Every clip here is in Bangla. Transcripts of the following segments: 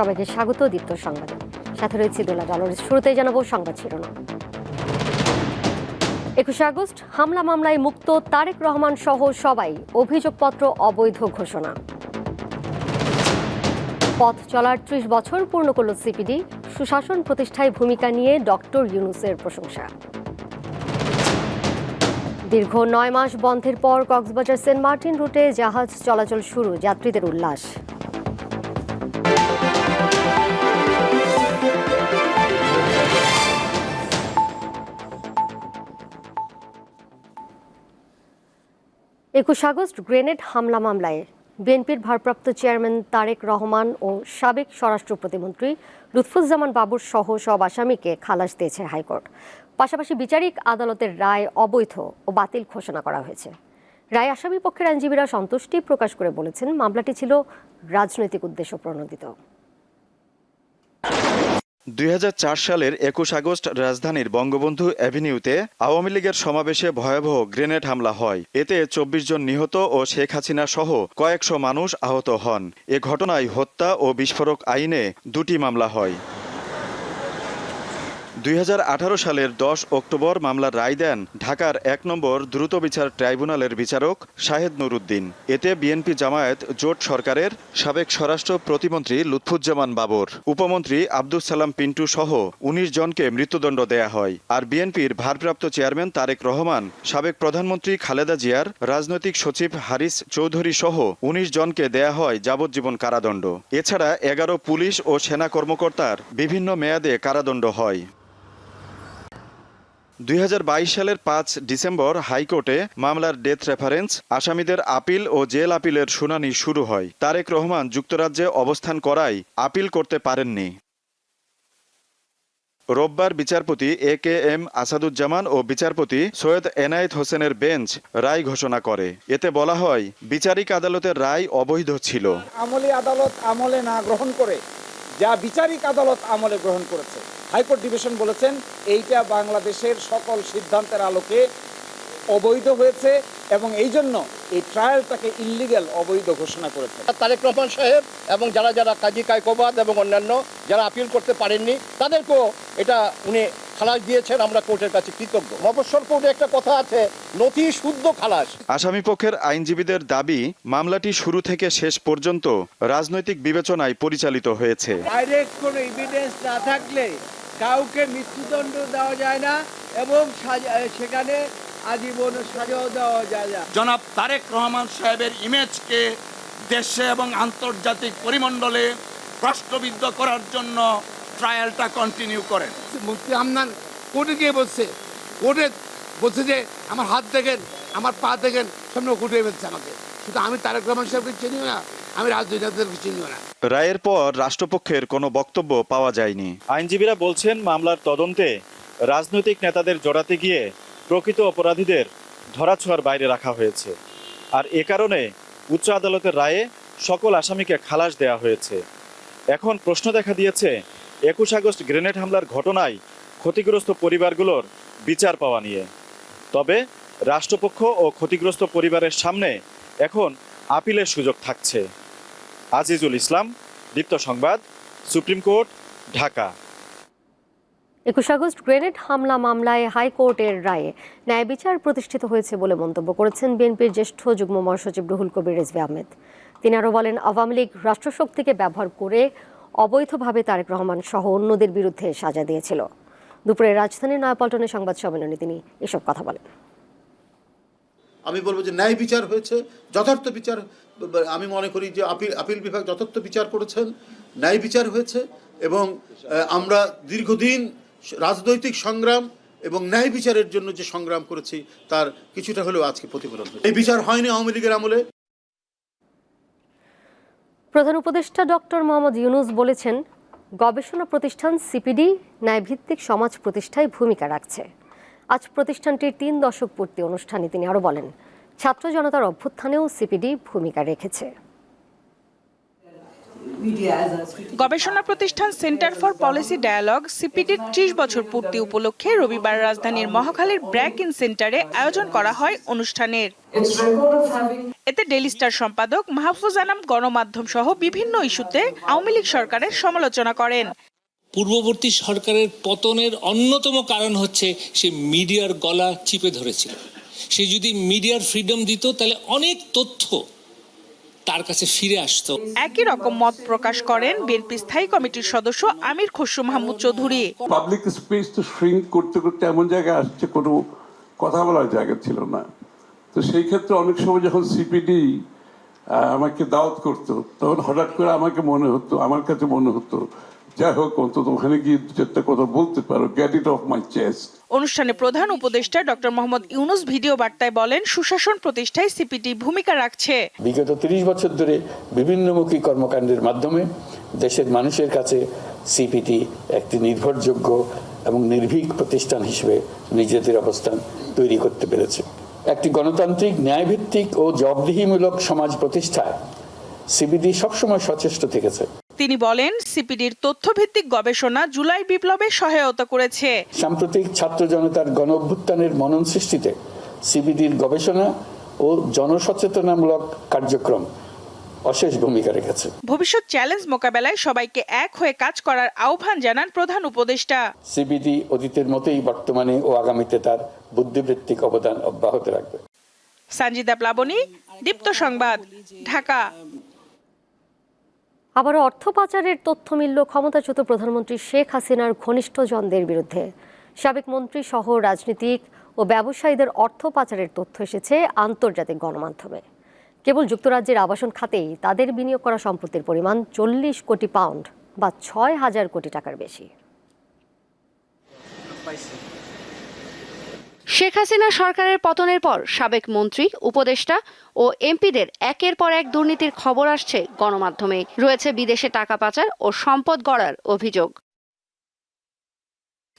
সবাইকে স্বাগত দীপ্ত সংবাদে। সাথে রয়েছে দোলা ডলারের শুরুতেই জানাব সংবাদ শিরোনাম। একুশে আগস্ট, হামলা মামলায় মুক্ত তারেক রহমান সহ সবাই, অভিযোগপত্র অবৈধ ঘোষণা। পথ চলার ত্রিশ বছর পূর্ণ করল সিপিডি, সুশাসন প্রতিষ্ঠায় ভূমিকা নিয়ে ডক্টর ইউনুসের প্রশংসা। দীর্ঘ নয় মাস বন্ধের পর কক্সবাজার সেন্ট মার্টিন রুটে জাহাজ চলাচল শুরু, যাত্রীদের উল্লাস। একুশ আগস্ট গ্রেনেড হামলা মামলায় বিএনপির ভারপ্রাপ্ত চেয়ারম্যান তারেক রহমান ও সাবেক স্বরাষ্ট্র প্রতিমন্ত্রী লুৎফুজ্জামান বাবুর সহ সব আসামিকে খালাস দিয়েছে হাইকোর্ট। পাশাপাশি বিচারিক আদালতের রায় অবৈধ ও বাতিল ঘোষণা করা হয়েছে। রায় আসামি পক্ষের আইনজীবীরা সন্তুষ্টি প্রকাশ করে বলেছেন, মামলাটি ছিল রাজনৈতিক উদ্দেশ্য প্রণোদিত। দুই হাজার চার সালের একুশ আগস্ট রাজধানীর বঙ্গবন্ধু অ্যাভিনিউতে আওয়ামী লীগের সমাবেশে ভয়াবহ গ্রেনেড হামলা হয়। এতে চব্বিশ জন নিহত ও শেখ হাসিনা সহ কয়েকশো মানুষ আহত হন। এ ঘটনায় হত্যা ও বিস্ফোরক আইনে দুটি মামলা হয়। দুই হাজার আঠারো সালের দশ অক্টোবর মামলার রায় দেন ঢাকার এক নম্বর দ্রুত বিচার ট্রাইব্যুনালের বিচারক শাহেদ নুরুদ্দিন। এতে বিএনপি জামায়াত জোট সরকারের সাবেক স্বরাষ্ট্র প্রতিমন্ত্রী লুৎফুজ্জামান বাবর, উপমন্ত্রী আব্দুস সালাম পিন্টু সহ উনিশ জনকে মৃত্যুদণ্ড দেয়া হয়। আর বিএনপির ভারপ্রাপ্ত চেয়ারম্যান তারেক রহমান, সাবেক প্রধানমন্ত্রী খালেদা জিয়ার রাজনৈতিক সচিব হারিস চৌধুরী সহ উনিশ জনকে দেয়া হয় যাবজ্জীবন কারাদণ্ড। এছাড়া এগারো পুলিশ ও সেনা কর্মকর্তার বিভিন্ন মেয়াদে কারাদণ্ড হয়। দুই হাজার বাইশ সালের পাঁচ ডিসেম্বর হাইকোর্টে মামলার ডেথ রেফারেন্স, আসামিদের আপিল ও জেল আপিলের শুনানি শুরু হয়। তারেক রহমান যুক্তরাজ্যে অবস্থান করায় আপিল করতে পারেননি। রোববার বিচারপতি এ কে এম আসাদুজ্জামান ও বিচারপতি সৈয়দ এনায়েত হোসেনের বেঞ্চ রায় ঘোষণা করে। এতে বলা হয়, বিচারিক আদালতের রায় অবৈধ ছিল। আমলি আদালত আমলে না গ্রহণ করে, যা বিচারিক আদালত আমলে গ্রহণ করেছে। হাইকোর্ট ডিভিশন বলেছেন এইটা বাংলাদেশের সকল সিদ্ধান্তের আলোকে অবৈধ হয়েছে এবং এই জন্য এই ট্রায়ালটাকে ইল্লিগ্যাল অবৈধ ঘোষণা করেছে। তারেক রহমান সাহেব এবং যারা যারা কাজী কায়কোবাদ এবং অন্যান্য যারা আপিল করতে পারেননি তাদেরকেও এটা উনি খালাস দিয়েছেন আমরা কোর্টের কাছে কৃতজ্ঞ। মফস্বল কোর্টে একটা কথা আছে নথি শুদ্ধ খালাস। আসামি পক্ষের আইনজীবীদের দাবি মামলাটি শুরু থেকে শেষ পর্যন্ত রাজনৈতিক বিবেচনায় পরিচালিত হয়েছে। ডাইরেক্ট কোনো এভিডেন্স না থাকলে কাউকে মৃত্যুদণ্ড দেওয়া যায় না এবং সাজা- সেখানে আজীবন সাজাও দেওয়া যায় না। জনাব তারেক রহমান সাহেবের ইমেজকে দেশে এবং আন্তর্জাতিক পরিমণ্ডলে প্রশ্নবিদ্ধ করার জন্য ট্রায়ালটা কন্টিনিউ করেন। মুফতি আমনান কোর্টে গিয়ে বলছে কোর্টে বলছে যে আমার হাত দেখেন আমার পা দেখেন সামনে কোর্টে ফেলছে আমাকে। শুধু আমি তারেক রহমান সাহেবকে চিনিও না আমি রাজনীতিদেরকে চিনিও না। রায়ের পর রাষ্ট্রপক্ষের কোনো বক্তব্য পাওয়া যায়নি। আইনজীবীরা বলছেন মামলার তদন্তে রাজনৈতিক নেতাদের জড়াতে গিয়ে প্রকৃত অপরাধীদের ধরাছোঁয়ার বাইরে রাখা হয়েছে। আর এ কারণে উচ্চ আদালতের রায়ে সকল আসামিকে খালাস দেওয়া হয়েছে। এখন প্রশ্ন দেখা দিয়েছে একুশ আগস্ট গ্রেনেড হামলার ঘটনায় ক্ষতিগ্রস্ত পরিবারগুলোর বিচার পাওয়া নিয়ে। তবে রাষ্ট্রপক্ষ ও ক্ষতিগ্রস্ত পরিবারের সামনে এখন আপিলের সুযোগ থাকছে। আজিজুল ইসলাম দীপ্ত সংবাদ সুপ্রিম কোর্ট ঢাকা। একুশ আগস্ট গ্রেনেড হামলা মামলায় হাইকোর্টের রায়ে ন্যায় বিচার প্রতিষ্ঠিত হয়েছে বলে মন্তব্য করেছেন বিএনপির জ্যেষ্ঠ যুগ্ম মহাসচিব রুহুল কবির রেজভি আহমেদ। তিনি আরও বলেন আওয়ামী লীগ রাষ্ট্রশক্তিকে ব্যবহার করে অবৈধভাবে তারেক রহমান সহ অন্যদের বিরুদ্ধে সাজা দিয়েছিল। দুপুরে রাজধানীর নয়াপল্টনে সংবাদ সম্মেলনে তিনি এসব কথা বলেন। আমি বলব যে ন্যায় বিচার হয়েছে যথার্থ বিচার আমি মনে করি যে আপিল আপিল বিভাগ যথার্থ বিচার করেছেন, ন্যায় বিচার হয়েছে এবং আমরা দীর্ঘদিন রাজনৈতিক সংগ্রাম এবং ন্যায় বিচারের জন্য যে সংগ্রাম করেছি, তার কিছুটা হলেও আজকে প্রতিফলন। এই বিচার হয়নি আওয়ামী লীগের আমলে প্রধান উপদেষ্টা ডক্টর মোহাম্মদ ইউনুস বলেছেন, গবেষণা প্রতিষ্ঠান সিপিডি ন্যায়ভিত্তিক সমাজ প্রতিষ্ঠায় ভূমিকা রাখছে আজ প্রতিষ্ঠানটির তিন দশক পূর্তি অনুষ্ঠানে তিনি আরও বলেন ছাত্র জনতার অভ্যুত্থানেও সিপিডি ভূমিকা রেখেছে। গবেষণা প্রতিষ্ঠান সেন্টার ফর পলিসি ডায়ালগ সিপিডির ত্রিশ বছর পূর্তি উপলক্ষে রবিবার রাজধানীর মহাখালীর ব্র্যাক ইন সেন্টারে আয়োজন করা হয় অনুষ্ঠানের। এতে ডেলি স্টার সম্পাদক মাহফুজ আনাম গণমাধ্যম সহ বিভিন্ন ইস্যুতে আওয়ামী লীগ সরকারের সমালোচনা করেন। পূর্ববর্তী সরকারের পতনের অন্যতম কারণ হচ্ছে সে মিডিয়ার গলা চিপে ধরেছিল। সে যদি মিডিয়ার ফ্রিডম দিত তাহলে অনেক তথ্য তার কাছে ফিরে আসতো। একই রকম মত প্রকাশ করেন বিএনপি স্থায়ী কমিটির সদস্য আমির খসরু মাহমুদ চৌধুরী। পাবলিক স্পেস তো শ্রিঙ্ক করতে করতে এমন জায়গায় আসছে কোনো কথা বলার জায়গা ছিল না। তো সেই ক্ষেত্রে অনেক সময় যখন সিপিডি আমাকে দাওয়াত করতো তখন হঠাৎ করে আমাকে মনে হতো আমার কাছে মনে হতো যাই হোক অন্তত ওখানে গিয়ে দু চারটা কথা বলতে পারো get it off my chest অনুষ্ঠানে প্রধান উপদেষ্টা ডক্টর মোহাম্মদ ইউনুস ভিডিও বার্তায় বলেন, সুশাসন প্রতিষ্ঠায় সিপিটি ভূমিকা রাখছে। বিগত তিরিশ বছর ধরে বিভিন্নমুখী কর্মকাণ্ডের মাধ্যমে দেশের মানুষের কাছে সিপিটি একটি নির্ভরযোগ্য এবং নির্ভীক প্রতিষ্ঠান হিসেবে নিজেদের অবস্থান তৈরি করতে পেরেছে। একটি গণতান্ত্রিক, ন্যায়ভিত্তিক ও জবদিহিমূলক সমাজ প্রতিষ্ঠায় সিবিডি সবসময় সচেষ্ট থেকেছে। তিনি বলেন সিপিডির তথ্যভিত্তিক গবেষণা জুলাই বিপ্লবে সহায়তা করেছে। সাম্প্রতিক ছাত্র জনতার গণ অভ্যুত্থানের মনন সৃষ্টিতে সিবিডির গবেষণা ও জনসচেতনামূলক কার্যক্রম অশেষ ভূমিকা রেখেছে। ভবিষ্যৎ চ্যালেঞ্জ মোকাবেলায় সবাইকে এক হয়ে কাজ করার আহ্বান জানান প্রধান উপদেষ্টা। সিবিডি অতীতের মতোই বর্তমানে ও আগামীতে তার বুদ্ধিবৃত্তিক অবদান অব্যাহত রাখবে। সঞ্জিদা প্লাবনী দীপ্ত সংবাদ ঢাকা। আবারও অর্থ পাচারের তথ্য মিলল ক্ষমতাচ্যুত প্রধানমন্ত্রী শেখ হাসিনার ঘনিষ্ঠজনদের বিরুদ্ধে। সাবেক মন্ত্রী সহ রাজনীতিক ও ব্যবসায়ীদের অর্থ পাচারের তথ্য এসেছে আন্তর্জাতিক গণমাধ্যমে। কেবল যুক্তরাজ্যের আবাসন খাতেই তাদের বিনিয়োগ করা সম্পত্তির পরিমাণ চল্লিশ কোটি পাউন্ড বা ছয় হাজার কোটি টাকার বেশি। শেখ হাসিনা সরকারের পতনের পর সাবেক মন্ত্রী, উপদেষ্টা ও এমপিদের একের পর এক দুর্নীতির খবর আসছে গণমাধ্যমে। রয়েছে বিদেশে টাকা পাচার ও সম্পদ গড়ার অভিযোগ।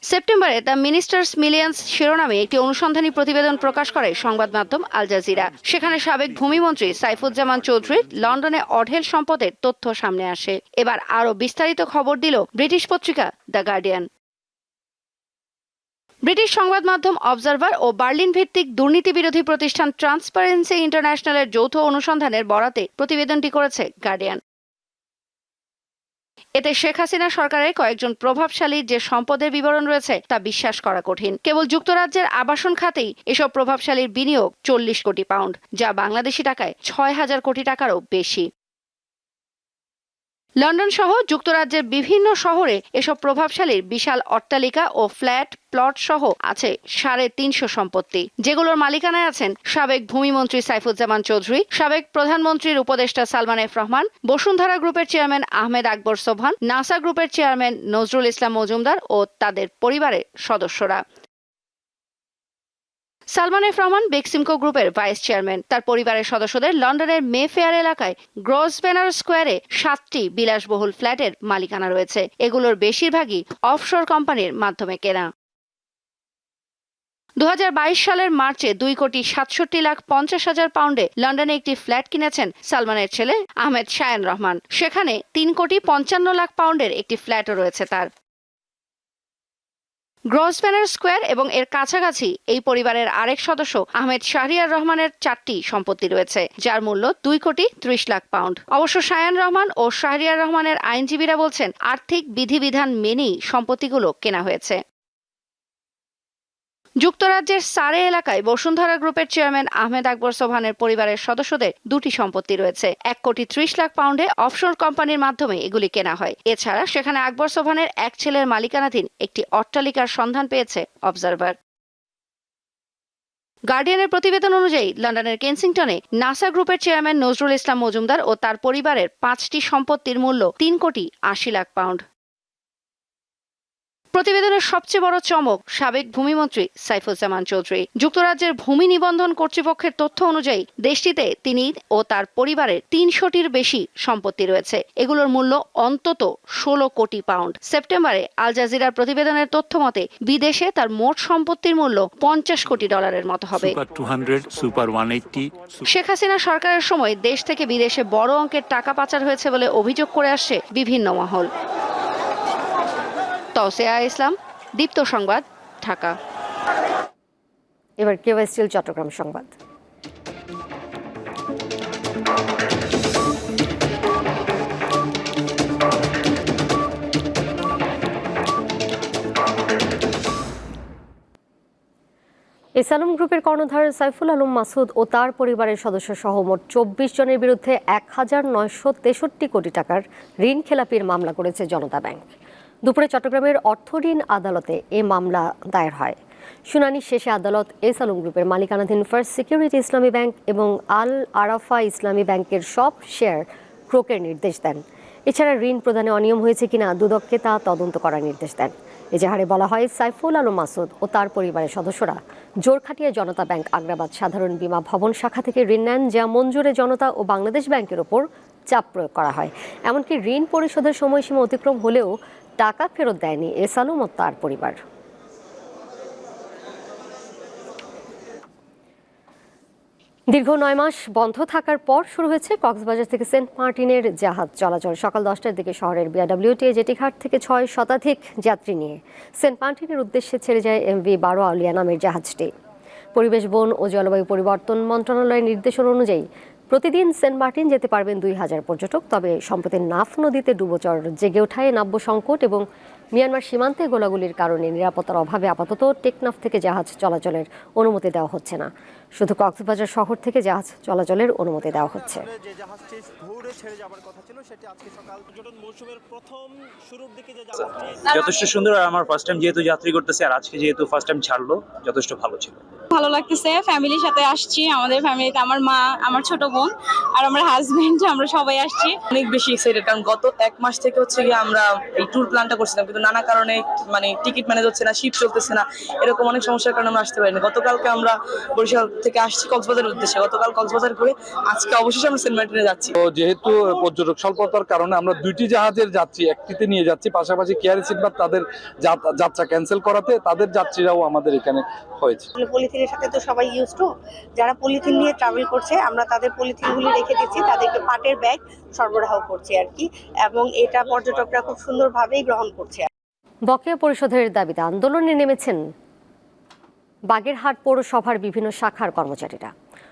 সেপ্টেম্বরে দ্য মিনিস্টার্স মিলিয়ন্স শিরোনামে একটি অনুসন্ধানী প্রতিবেদন প্রকাশ করে সংবাদ মাধ্যম আল জাজিরা। সেখানে সাবেক ভূমিমন্ত্রী সাইফুজ্জামান চৌধুরীর লন্ডনে অঢেল সম্পদের তথ্য সামনে আসে। এবার আরও বিস্তারিত খবর দিল ব্রিটিশ পত্রিকা দ্য গার্ডিয়ান। ব্রিটিশ সংবাদ মাধ্যম অবজারভার ও বার্লিন ভিত্তিক দুর্নীতি বিরোধী প্রতিষ্ঠান ট্রান্সপারেন্সি ইন্টারন্যাশনালের যৌথ অনুসন্ধানের বরাতে প্রতিবেদনটি করেছে গার্ডিয়ান। এতে শেখ হাসিনা সরকারের কয়েকজন প্রভাবশালীর যে সম্পদের বিবরণ রয়েছে তা বিশ্বাস করা কঠিন। কেবল যুক্তরাজ্যের আবাসন খাতেই এসব প্রভাবশালীর বিনিয়োগ চল্লিশ কোটি পাউন্ড, যা বাংলাদেশি টাকায় ছয় হাজার কোটি টাকারও বেশি। লন্ডন সহ যুক্তরাজ্যের বিভিন্ন শহরে এসব প্রভাবশালীর বিশাল অট্টালিকা ও ফ্ল্যাট প্লট সহ আছে সাড়ে তিনশো সম্পত্তি, যেগুলোর মালিকানায় আছেন সাবেক ভূমিমন্ত্রী সাইফুজ্জামান চৌধুরী, সাবেক প্রধানমন্ত্রীর উপদেষ্টা সালমান এফ রহমান, বসুন্ধরা গ্রুপের চেয়ারম্যান আহমেদ আকবর সোভান নাসা গ্রুপের চেয়ারম্যান নজরুল ইসলাম মজুমদার ও তাদের পরিবারের সদস্যরা। সালমান এফ রহমান, বেক্সিমকো গ্রুপের ভাইস চেয়ারম্যান। তার পরিবারের সদস্যদের লন্ডনের মে ফেয়ার এলাকায় ব্যানার স্কোয়ারে সাতটি বিলাসবহুল ফ্ল্যাটের মালিকানা রয়েছে। এগুলোর বেশিরভাগই অফশোর কোম্পানির মাধ্যমে কেনা। দু হাজার বাইশ সালের মার্চে দুই কোটি সাতষট্টি লাখ পঞ্চাশ হাজার পাউন্ডে লন্ডনে একটি ফ্ল্যাট কিনেছেন সালমানের ছেলে আহমেদ শায়ান রহমান। সেখানে তিন কোটি পঞ্চান্ন লাখ পাউন্ডের একটি ফ্ল্যাটও রয়েছে তার। গ্রসব্যানার স্কোয়ার এবং এর কাছাকাছি এই পরিবারের আরেক সদস্য আহমেদ শাহরিয়ার রহমানের চারটি সম্পত্তি রয়েছে, যার মূল্য দুই কোটি ত্রিশ লাখ পাউন্ড। অবশ্য সায়ান রহমান ও শাহরিয়ার রহমানের আইনজীবীরা বলছেন, আর্থিক বিধিবিধান মেনেই সম্পত্তিগুলো কেনা হয়েছে। যুক্তরাজ্যের সারে এলাকায় বসুন্ধরা গ্রুপের চেয়ারম্যান আহমেদ আকবর সোভানের পরিবারের সদস্যদের দুটি সম্পত্তি রয়েছে। এক কোটি ত্রিশ লাখ পাউন্ডে অফশোর কোম্পানির মাধ্যমে এগুলি কেনা হয়। এছাড়া সেখানে আকবর সোভানের এক ছেলের মালিকানাধীন একটি অট্টালিকার সন্ধান পেয়েছে অবজারভার। গার্ডিয়ানের প্রতিবেদন অনুযায়ী লন্ডনের কেনসিংটনে নাসা গ্রুপের চেয়ারম্যান নজরুল ইসলাম মজুমদার ও তার পরিবারের পাঁচটি সম্পত্তির মূল্য তিন কোটি আশি লাখ পাউন্ড। প্রতিবেদনের সবচেয়ে বড় চমক সাবেক ভূমিমন্ত্রী সাইফুজ্জামান চৌধুরী। যুক্তরাজ্যের ভূমি নিবন্ধন কর্তৃপক্ষের তথ্য অনুযায়ী দেশটিতে তিনি ও তার পরিবারের তিনশোটির বেশি সম্পত্তি রয়েছে। এগুলোর মূল্য অন্তত ষোলো কোটি পাউন্ড। সেপ্টেম্বরে আল জাজিরার প্রতিবেদনের তথ্য মতে বিদেশে তার মোট সম্পত্তির মূল্য পঞ্চাশ কোটি ডলারের মতো হবে। শেখ হাসিনা সরকারের সময় দেশ থেকে বিদেশে বড় অঙ্কের টাকা পাচার হয়েছে বলে অভিযোগ করে আসছে বিভিন্ন মহল। তৌসিয়া ইসলাম, দীপ্ত সংবাদ, ঢাকা। এবার কেওয়াই স্টিল, চট্টগ্রাম সংবাদ। এসালম গ্রুপের কর্ণধার সাইফুল আলম মাসুদ ও তার পরিবারের সদস্য সহ মোট চব্বিশ জনের বিরুদ্ধে এক হাজার নয়শো তেষট্টি কোটি টাকার ঋণ খেলাপির মামলা করেছে জনতা ব্যাংক। দুপুরে চট্টগ্রামের অর্থঋণ আদালতে এ মামলা দায়ের হয়। শুনানি শেষে আদালত এস আলম গ্রুপের মালিকানাধীন ফার্স্ট সিকিউরিটি ইসলামী ব্যাংক এবং আল আরাফা ইসলামী ব্যাংকের সব শেয়ার ক্রোকের নির্দেশ দেন। এছাড়া ঋণ প্রদানে অনিয়ম হয়েছে কিনা দুদককে তা তদন্ত করার নির্দেশ দেন। এজাহারে বলা হয়, সাইফুল আলম মাসুদ ও তার পরিবারের সদস্যরা জোর খাটিয়ে জনতা ব্যাংক আগ্রাবাদ সাধারণ বীমা ভবন শাখা থেকে ঋণ নেন, যা মঞ্জুরে জনতা ও বাংলাদেশ ব্যাংকের ওপর চাপ প্রয়োগ করা হয়। এমনকি ঋণ পরিশোধের সময়সীমা অতিক্রম হলেও টাকা ফেরত দেয়নি এস আলম ও তার পরিবার। দীর্ঘ নয় মাস বন্ধ থাকার পর শুরু হয়েছে কক্সবাজার থেকে সেন্ট মার্টিনের জাহাজ চলাচল। সকাল দশটার দিকে শহরের বিআরডব্লিউটি জেটিঘাট থেকে ছয় শতাধিক যাত্রী নিয়ে সেন্ট মার্টিনের উদ্দেশ্যে ছেড়ে যায় এমভি বারো আউলিয়া নামের জাহাজটি। পরিবেশ, বন ও জলবায়ু পরিবর্তন মন্ত্রণালয়ের নির্দেশনা অনুযায়ী প্রতিদিন সেন্ট মার্টিন যেতে পারবেন দুই হাজার পর্যটক। তবে সম্প্রতি নাফ নদীতে ডুবোচর জেগে ওঠায় নাব্য সংকট এবং মিয়ানমার সীমান্তে গোলাগুলির কারণে নিরাপত্তার অভাবে আপাতত টেকনাফ থেকে জাহাজ চলাচলের অনুমতি দেওয়া হচ্ছে না। শুধু কক্সবাজার শহর থেকে জাহাজ চলাচলের অনুমতি দেওয়া হচ্ছে। যে ভোরে ছেড়ে যাবার কথা ছিল সেটি আজকে সকাল পর্যটন মৌসুমের প্রথম শুরুর দিকে যে জাহাজটি যথেষ্ট সুন্দর আর আমার ফার্স্ট টাইম যেহেতু যাত্রী করতেছে আর আজকে যেহেতু ফার্স্ট টাইম ছাড়লো যথেষ্ট ভালো ছিল। ভালো লাগতেছে ফ্যামিলির সাথে আসছি আমাদের ফ্যামিলিতে আমার মা আমার ছোট বোন আর আমার হাজবেন্ড আমরা সবাই আসছি। অনেক বেশি এক্সাইটেড কারণ গত এক মাস থেকে হচ্ছে গিয়ে আমরা এই ট্যুর প্ল্যানটা করছিলাম কিন্তু নানা কারণে মানে টিকিট ম্যানেজ হচ্ছে না শিপ চলতেছে না এরকম অনেক সমস্যার কারণে আমরা আসতে পারিনি। গতকালকে আমরা বরিশাল থেকে আসছি কক্সবাজারের উদ্দেশ্যে। গতকাল কক্সবাজার করে আজকে অবশেষে আমরা সেন্ট মার্টিনে যাচ্ছি। তো যেহেতু পর্যটক স্বল্পতার কারণে আমরা দুইটি জাহাজের যাত্রী একটিতে নিয়ে যাচ্ছি। পাশাপাশি কেয়ারি সিটবার তাদের যাত্রা ক্যান্সেল করাতে তাদের যাত্রীরাও আমাদের এখানে হয়েছে। পলিথিনের সাথে তো সবাই ইউজ টু যারা পলিথিন নিয়ে ট্রাভেল করছে আমরা তাদের পলিথিনগুলি রেখে দিচ্ছি। তাদেরকে পাটের ব্যাগ সরবরাহ করছি আর কি। এবং এটা পর্যটকরা খুব সুন্দরভাবেই গ্রহণ করছে। বকেয়া পরিশোধের দাবিতে আন্দোলনে নেমেছেন বাগেরহাট পৌরসভার বিভিন্ন শাখার কর্মচারীরা।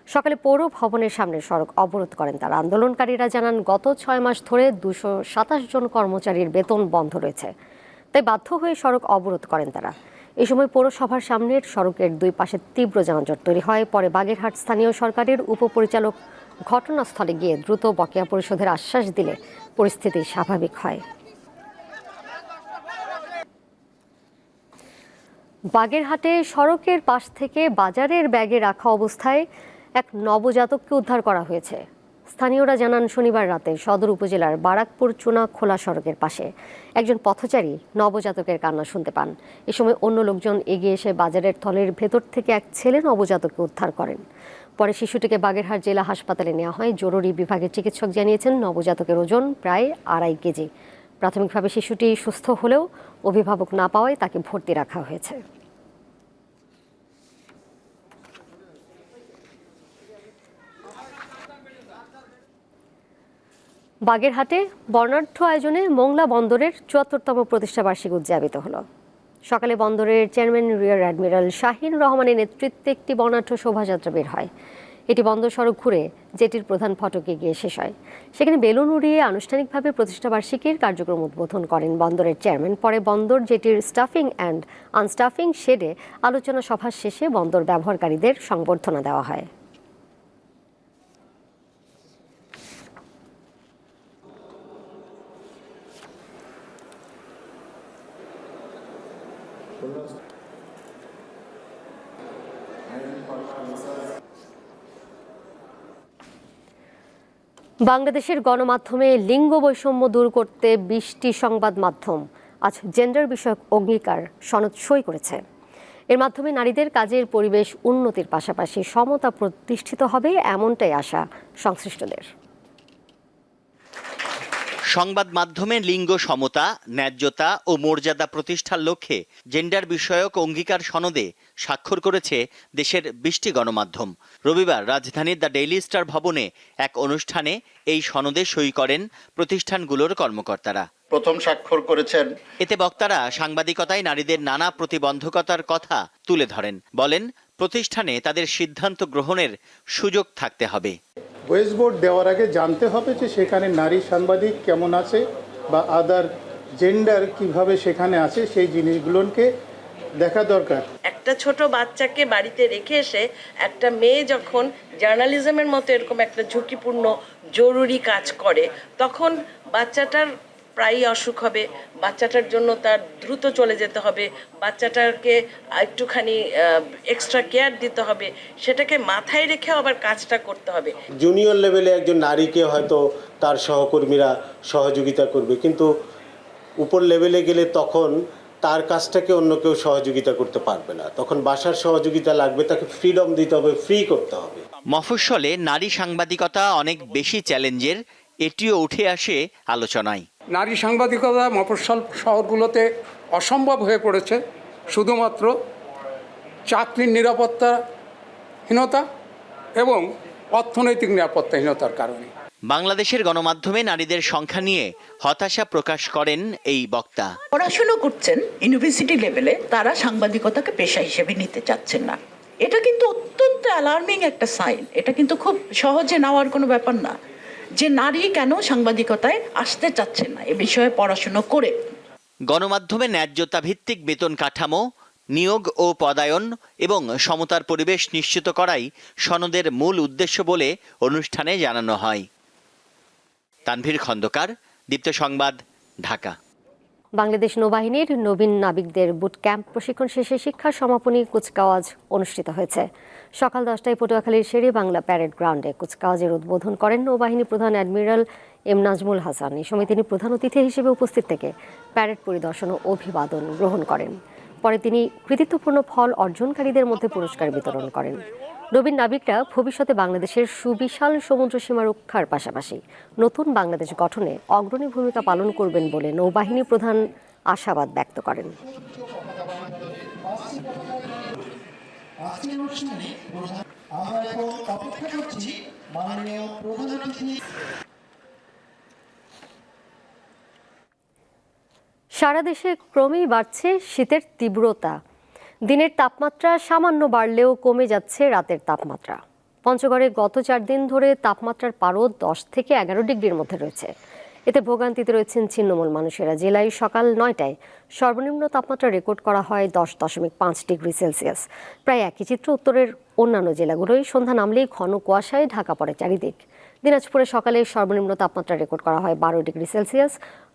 সকালে পৌর ভবনের সামনে সড়ক অবরোধ করেন তারা। আন্দোলনকারীরা জানান, গত ছয় মাস ধরে দুশো সাতাশ জন কর্মচারীর বেতন বন্ধ রয়েছে। তাই বাধ্য হয়ে সড়ক অবরোধ করেন তারা। এই সময় পৌরসভার সামনের সড়কের দুই পাশে তীব্র যানজট তৈরি হয়। পরে বাগেরহাট স্থানীয় সরকারের উপপরিচালক ঘটনাস্থলে গিয়ে দ্রুত বকেয়া পরিশোধের আশ্বাস দিলে পরিস্থিতি স্বাভাবিক হয়। বাগেরহাটে সড়কের পাশ থেকে বাজারের ব্যাগে রাখা অবস্থায় এক নবজাতককে উদ্ধার করা হয়েছে। স্থানীয়রা জানান শনিবার রাতে সদর উপজেলার বারাকপুর চুনা খোলা সড়কের পাশে একজন পথচারী নবজাতকের কান্না শুনতে পান। এ সময় অন্য লোকজন এগিয়ে এসে বাজারের থলের ভেতর থেকে এক ছেলে নবজাতককে উদ্ধার করেন। পরে শিশুটিকে বাগেরহাট জেলা হাসপাতালে নেওয়া হয়। জরুরি বিভাগের চিকিৎসক জানিয়েছেন, নবজাতকের ওজন প্রায় আড়াই কেজি। প্রাথমিকভাবে শিশুটি সুস্থ হলেও অভিভাবক না পাওয়ায় তাকে ভর্তি রাখা হয়েছে। বাগেরহাটে বর্ণাঢ্য আয়োজনে মোংলা বন্দরের চুয়াত্তরতম প্রতিষ্ঠা বার্ষিকী উদযাপিত হলো। সকালে বন্দরের চেয়ারম্যান রিয়ার অ্যাডমিরাল শাহিন রহমানের নেতৃত্বে একটি বর্ণাঢ্য শোভাযাত্রা বের হয়। এটি বন্দর সড়ক ঘুরে জেটির প্রধান ফটকে গিয়ে শেষ হয়। সেখানে বেলুন উড়িয়ে আনুষ্ঠানিকভাবে প্রতিষ্ঠা বার্ষিকীর কার্যক্রম উদ্বোধন করেন বন্দরের চেয়ারম্যান। পরে বন্দর, জেটির স্টাফিং অ্যান্ড আনস্টাফিং শেডে আলোচনা সভা শেষে বন্দর ব্যবহারকারীদের সংবর্ধনা দেওয়া হয়। বাংলাদেশের গণমাধ্যমে লিঙ্গ বৈষম্য দূর করতে বিশটি সংবাদ মাধ্যম আজ জেন্ডার বিষয়ক অঙ্গীকার সনদ সই করেছে। এর মাধ্যমে নারীদের কাজের পরিবেশ উন্নতির পাশাপাশি সমতা প্রতিষ্ঠিত হবে এমনটাই আশা সংশ্লিষ্টদের। সংবাদ মাধ্যমে লিঙ্গ সমতা ন্যায্যতা ও মর্যাদা প্রতিষ্ঠার লক্ষ্যে জেন্ডার বিষয়ক অঙ্গীকার সনদে স্বাক্ষর করেছে দেশের বিশটি গণমাধ্যম। রবিবার রাজধানীর দ্য ডেইলি স্টার ভবনে এক অনুষ্ঠানে এই সনদে সই করেন প্রতিষ্ঠানগুলোর কর্মকর্তারা। প্রথম স্বাক্ষর করেছেন এতে বক্তারা সাংবাদিকতায় নারীদের নানা প্রতিবন্ধকতার কথা তুলে ধরেন। বলেন প্রতিষ্ঠানে তাদের সিদ্ধান্ত গ্রহণের সুযোগ থাকতে হবে। ওয়েস্ট বোর্ড দেওয়ার আগে জানতে হবে যে সেখানে নারী সাংবাদিক কেমন আছে বা আদার জেন্ডার কীভাবে সেখানে আছে সেই জিনিসগুলোকে দেখা দরকার। একটা ছোট বাচ্চাকে বাড়িতে রেখে এসে একটা মেয়ে যখন জার্নালিজমের মতো এরকম একটা ঝুঁকিপূর্ণ, জরুরি কাজ করে, তখন বাচ্চাটার প্রায়ই অসুখ হবে। বাচ্চাটার জন্য তার দ্রুত চলে যেতে হবে। বাচ্চাটাকে একটুখানি এক্সট্রা কেয়ার দিতে হবে। সেটাকে মাথায় রেখে আবার কাজটা করতে হবে। জুনিয়র লেভেলে একজন নারীকে হয়তো তার সহকর্মীরা সহযোগিতা করবে। কিন্তু উপর লেভেলে গেলে তখন তার কাজটাকে অন্য কেউ সহযোগিতা করতে পারবে না। তখন বাসার সহযোগিতা লাগবে তাকে ফ্রিডম দিতে হবে ফ্রি করতে হবে। মফস্বলে নারী সাংবাদিকতা অনেক বেশি চ্যালেঞ্জের এটিও উঠে আসে আলোচনায়। নারী সাংবাদিকতা মফস্বল শহরগুলোতে অসম্ভব হয়ে পড়েছে। শুধুমাত্র চাকরির নিরাপত্তাহীনতা এবং অর্থনৈতিক নিরাপত্তাহীনতার কারণে। বাংলাদেশের গণমাধ্যমে নারীদের সংখ্যা নিয়ে হতাশা প্রকাশ করেন এই বক্তা। পড়াশুনো করছেন ইউনিভার্সিটি লেভেলে তারা সাংবাদিকতাকে পেশা হিসেবে নিতে চাচ্ছেন না। এটা কিন্তু অত্যন্ত অ্যালার্মিং একটা সাইন এটা কিন্তু খুব সহজে নেওয়ার কোনো ব্যাপার না। যে নারী কেন সাংবাদিকতায় আসতে চাচ্ছেন না এ বিষয়ে পড়াশুনো করে? গণমাধ্যমে ন্যায্যতা ভিত্তিক বেতন কাঠামো নিয়োগ ও পদায়ন এবং সমতার পরিবেশ নিশ্চিত করাই সনদের মূল উদ্দেশ্য বলে অনুষ্ঠানে জানানো হয়। তানভীর খন্দকার দীপ্ত সংবাদ ঢাকা। বাংলাদেশ নৌবাহিনীর নবীন নাবিকদের বুট ক্যাম্প প্রশিক্ষণ শেষে শিক্ষা সমাপনী কুচকাওয়াজ অনুষ্ঠিত হয়েছে। সকাল দশটায় পটুয়াখালীর শেরে বাংলা প্যারেড গ্রাউন্ডে কুচকাওয়াজের উদ্বোধন করেন নৌবাহিনী প্রধান অ্যাডমিরাল এম নাজমুল হাসান। এই সময় তিনি প্রধান অতিথি হিসেবে উপস্থিত থেকে প্যারেড পরিদর্শন ও অভিবাদন গ্রহণ করেন। পরে তিনি কৃতিত্বপূর্ণ ফল অর্জনকারীদের মধ্যে পুরস্কার বিতরণ করেন। নবীন নাবিকরা ভবিষ্যতে বাংলাদেশের সুবিশাল সমুদ্র সীমা রক্ষার পাশাপাশি নতুন বাংলাদেশ গঠনে অগ্রণী ভূমিকা পালন করবেন বলে নৌবাহিনী প্রধান আশাবাদ ব্যক্ত করেন। সারা দেশে ক্রমেই বাড়ছে শীতের তীব্রতা। দিনের তাপমাত্রা সামান্য বাড়লেও কমে যাচ্ছে রাতের তাপমাত্রা। পঞ্চগড়ে গত চার দিন ধরে তাপমাত্রার পারদ দশ থেকে এগারো ডিগ্রির মধ্যে রয়েছে। এতে ভোগান্তিতে রয়েছেন ছিন্নমূল মানুষেরা। জেলায় সকাল নয়টায় সর্বনিম্ন তাপমাত্রা রেকর্ড করা হয় দশ দশমিক পাঁচ ডিগ্রি সেলসিয়াস। প্রায় একই চিত্র উত্তরের অন্যান্য জেলাগুলোয়। সন্ধ্যা নামলেই ঘন কুয়াশায় ঢাকা পড়ে চারিদিক। দিনাজপুরে সকালে সর্বনিম্ন তাপমাত্রা রেকর্ড করা হয় বারো ডিগ্রি সেলসিয়াস।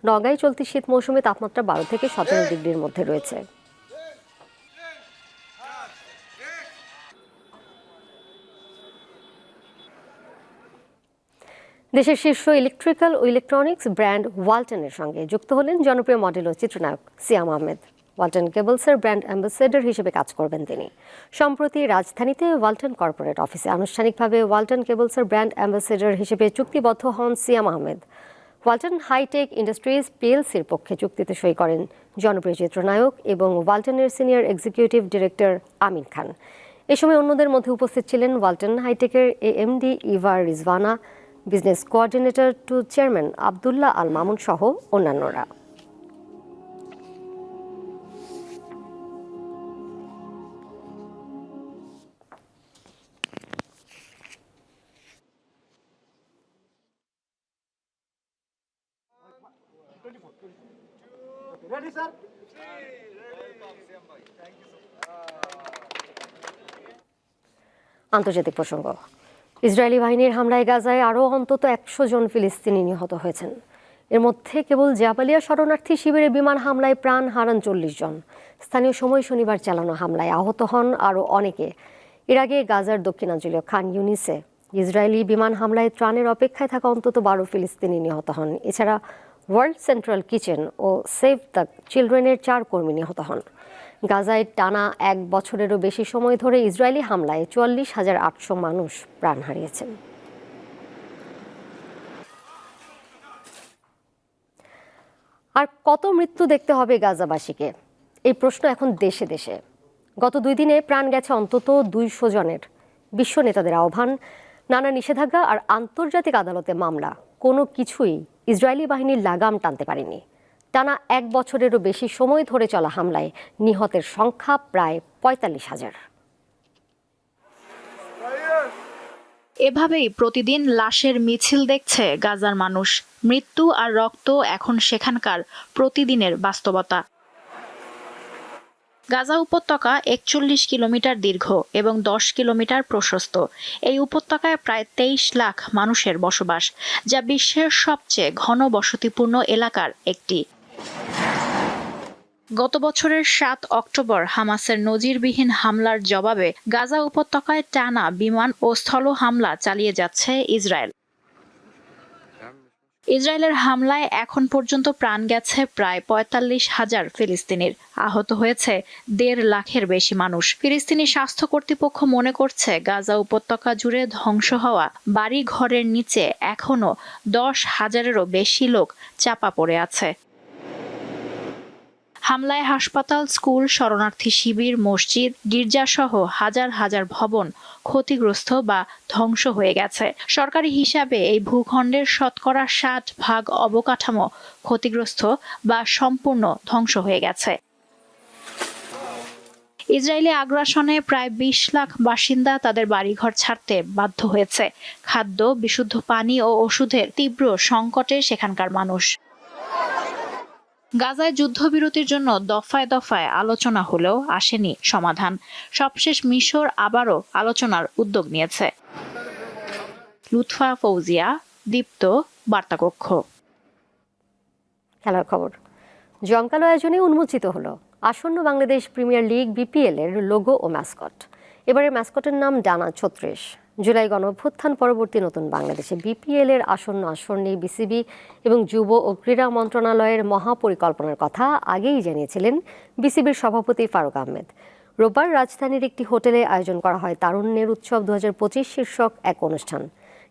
নগাঁয় চলতি শীত মৌসুমে তাপমাত্রা বারো থেকে সতেরো ডিগ্রির মধ্যে রয়েছে। দেশের শীর্ষ ইলেকট্রিক্যাল ও ইলেকট্রনিক্স ব্র্যান্ড ওয়ালটনের সঙ্গে যুক্ত হলেন জনপ্রিয় মডেল ও চিত্রনায়ক সিয়াম আহমেদ। ওয়ালটন কেবলসের ব্র্যান্ড অ্যাম্বাসেডর হিসেবে কাজ করবেন তিনি। সম্প্রতি রাজধানীতে ওয়ালটন কর্পোরেট অফিসে আনুষ্ঠানিকভাবে ওয়ালটন কেবলসের ব্র্যান্ড অ্যাম্বাসেডর হিসেবে চুক্তিবদ্ধ হন Siam Ahmed. Walton hitech industries পিএলসির পক্ষে চুক্তিতে সই করেন জনপ্রিয় চিত্রনায়ক এবং ওয়ালটনের senior executive director Amin Khan. এ সময় অন্যদের মধ্যে উপস্থিত ছিলেন ওয়ালটন হাইটেকের AMD ever Rizvana business coordinator to chairman Abdullah Al Mamun সহ অন্যান্যরা। আন্তর্জাতিক প্রসঙ্গ। ইসরায়েলি বাহিনীর হামলায় গাজায় আরও অন্তত একশো জন ফিলিস্তিনি নিহত হয়েছেন। এর মধ্যে কেবল জাবালিয়া শরণার্থী শিবিরে বিমান হামলায় প্রাণ হারান চল্লিশ জন। স্থানীয় সময় শনিবার চালানো হামলায় আহত হন আরও অনেকে। এর আগে গাজার দক্ষিণাঞ্চলীয় খান ইউনিসে ইসরায়েলি বিমান হামলায় ত্রাণের অপেক্ষায় থাকা অন্তত বারো ফিলিস্তিনি নিহত হন। এছাড়া ওয়ার্ল্ড সেন্ট্রাল কিচেন ও সেভ দ্য চিলড্রেনের চার কর্মী নিহত হন। গাজায় টানা এক বছরেরও বেশি সময় ধরে ইসরায়েলি হামলায় চুয়াল্লিশ হাজার আটশো মানুষ প্রাণ হারিয়েছেন। আর কত মৃত্যু দেখতে হবে গাজাবাসীকে? এই প্রশ্ন এখন দেশে দেশে। গত দুই দিনে প্রাণ গেছে অন্তত দুইশো জনের। বিশ্ব নেতাদের আহ্বান, নানা নিষেধাজ্ঞা আর আন্তর্জাতিক আদালতে মামলা। কোনো কিছুই ইসরায়েলি বাহিনীর লাগাম টানতে পারেনি। টানা এক বছরেরও বেশি সময় ধরে চলা হামলায় নিহতের সংখ্যা প্রায় পঁয়তাল্লিশ হাজার। এভাবেই প্রতিদিন লাশের মিছিল দেখছে গাজার মানুষ। মৃত্যু আর রক্ত এখন সেখানকার প্রতিদিনের বাস্তবতা। গাজা উপত্যকা একচল্লিশ কিলোমিটার দীর্ঘ এবং দশ কিলোমিটার প্রশস্ত। এই উপত্যকায় প্রায় তেইশ লাখ মানুষের বসবাস, যা বিশ্বের সবচেয়ে ঘন বসতিপূর্ণ এলাকার একটি। গত বছরের সাত অক্টোবর হামাসের নজিরবিহীন হামলার জবাবে গাজা উপত্যকায় টানা বিমান ও স্থল হামলা চালিয়ে যাচ্ছে ইসরায়েল। ইসরায়েলের হামলায় এখন পর্যন্ত প্রাণ গেছে প্রায় পঁয়তাল্লিশ হাজার ফিলিস্তিনির। আহত হয়েছে দেড় লাখের বেশি মানুষ। ফিলিস্তিনি স্বাস্থ্য কর্তৃপক্ষ মনে করছে গাজা উপত্যকা জুড়ে ধ্বংস হওয়া বাড়ি ঘরের নিচে এখনও দশ হাজারেরও বেশি লোক চাপা পড়ে আছে। হামলায় হাসপাতাল, স্কুল, শরণার্থী শিবির, মসজিদ, গির্জাসহ হাজার হাজার ভবন ক্ষতিগ্রস্ত বা ধ্বংস হয়ে গেছে। সরকারি হিসাবে এই ভূখণ্ডের শতকরা ষাট ভাগ অবকাঠামো ক্ষতিগ্রস্ত বা সম্পূর্ণ ধ্বংস হয়ে গেছে। ইসরায়েলি আগ্রাসনে প্রায় বিশ লাখ বাসিন্দা তাদের বাড়িঘর ছাড়তে বাধ্য হয়েছে। খাদ্য, বিশুদ্ধ পানি ও ওষুধের তীব্র সংকটে সেখানকার মানুষ। গাজায় যুদ্ধবিরতির জন্য দফায় দফায় আলোচনা হলেও আসেনি সমাধান। সবশেষ মিশর আবারও আলোচনার উদ্যোগ নিয়েছে। লুৎফা ফৌজিয়া, দীপ্ত বার্তাকক্ষ। খেলার খবর। জমকালো আয়োজনে উন্মোচিত হলো আসন্ন বাংলাদেশ প্রিমিয়ার লিগ বিপিএল এর লোগো ও ম্যাসকট। এবারের ম্যাসকটের নাম ডানা ছত্রিশ। জুলাই গণভ্যুত্থান পরবর্তী নতুন বাংলাদেশে বিপিএল এর আসন্ন আসর নিয়ে বিসিবি এবং যুব ও ক্রীড়া মন্ত্রণালয়ের মহাপরিকল্পনার কথা আগেই জানিয়েছিলেন বিসিবির সভাপতি ফারুক আহমেদ। রোববার রাজধানীর একটি হোটেলে আয়োজন করা হয় তারুণ্যের উৎসব দু হাজার পঁচিশ শীর্ষক এক অনুষ্ঠান।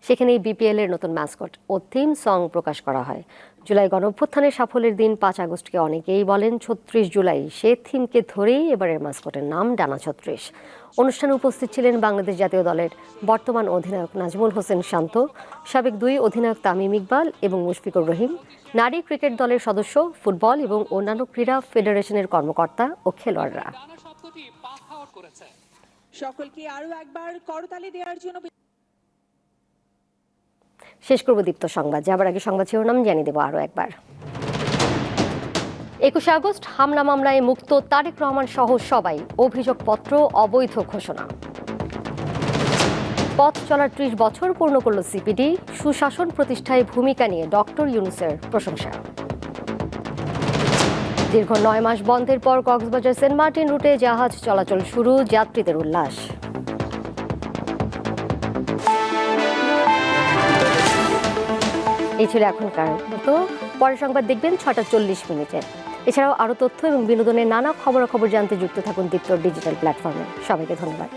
সেখানে বিপিএল এর নতুন ম্যাসকট ও থিম সং প্রকাশ করা হয়। জুলাই গণঅভ্যুত্থানের সাফল্যের দিন পাঁচ আগস্টকে অনেকেই বলেন ছত্রিশ জুলাই, সে থিমকে ধরেই এবারের ম্যাসকটের নাম ডানা ছত্রিশ। অনুষ্ঠানে উপস্থিত ছিলেন বাংলাদেশ জাতীয় দলের বর্তমান অধিনায়ক নাজমুল হোসেন শান্ত, সাবেক দুই অধিনায়ক তামিম ইকবাল এবং মুশফিকুর রহিম, নারী ক্রিকেট দলের সদস্য, ফুটবল এবং অন্যান্য ক্রীড়া ফেডারেশনের কর্মকর্তা ও খেলোয়াড়রা। সকলকে একবার করতালি দেওয়ার জন্য শেষ করব দীপ্ত সংবাদ। যাবার আগে সংবাদ শিরোনাম জানিয়ে দেবো আরও একবার। একুশে আগস্ট হামলা মামলায় মুক্ত তারেক রহমান সহ সবাই। অভিযোগপত্র, অবৈধ ঘোষণা। পথ চলার ত্রিশ বছর পূর্ণ করল সিপিডি। সুশাসন প্রতিষ্ঠায় ভূমিকা নিয়ে ডক্টর ইউনুসের প্রশংসা। দীর্ঘ নয় মাস বন্ধের পর কক্সবাজার সেন্ট মার্টিন রুটে জাহাজ চলাচল শুরু, যাত্রীদের উল্লাস। এই ছিল এখনকার মতো। পরে সংবাদ দেখবেন ছটা চল্লিশ মিনিটে। এছাড়াও আরও তথ্য এবং বিনোদনের নানা খবরাখবর জানতে যুক্ত থাকুন দীপ্তর ডিজিটাল প্ল্যাটফর্মে। সবাইকে ধন্যবাদ।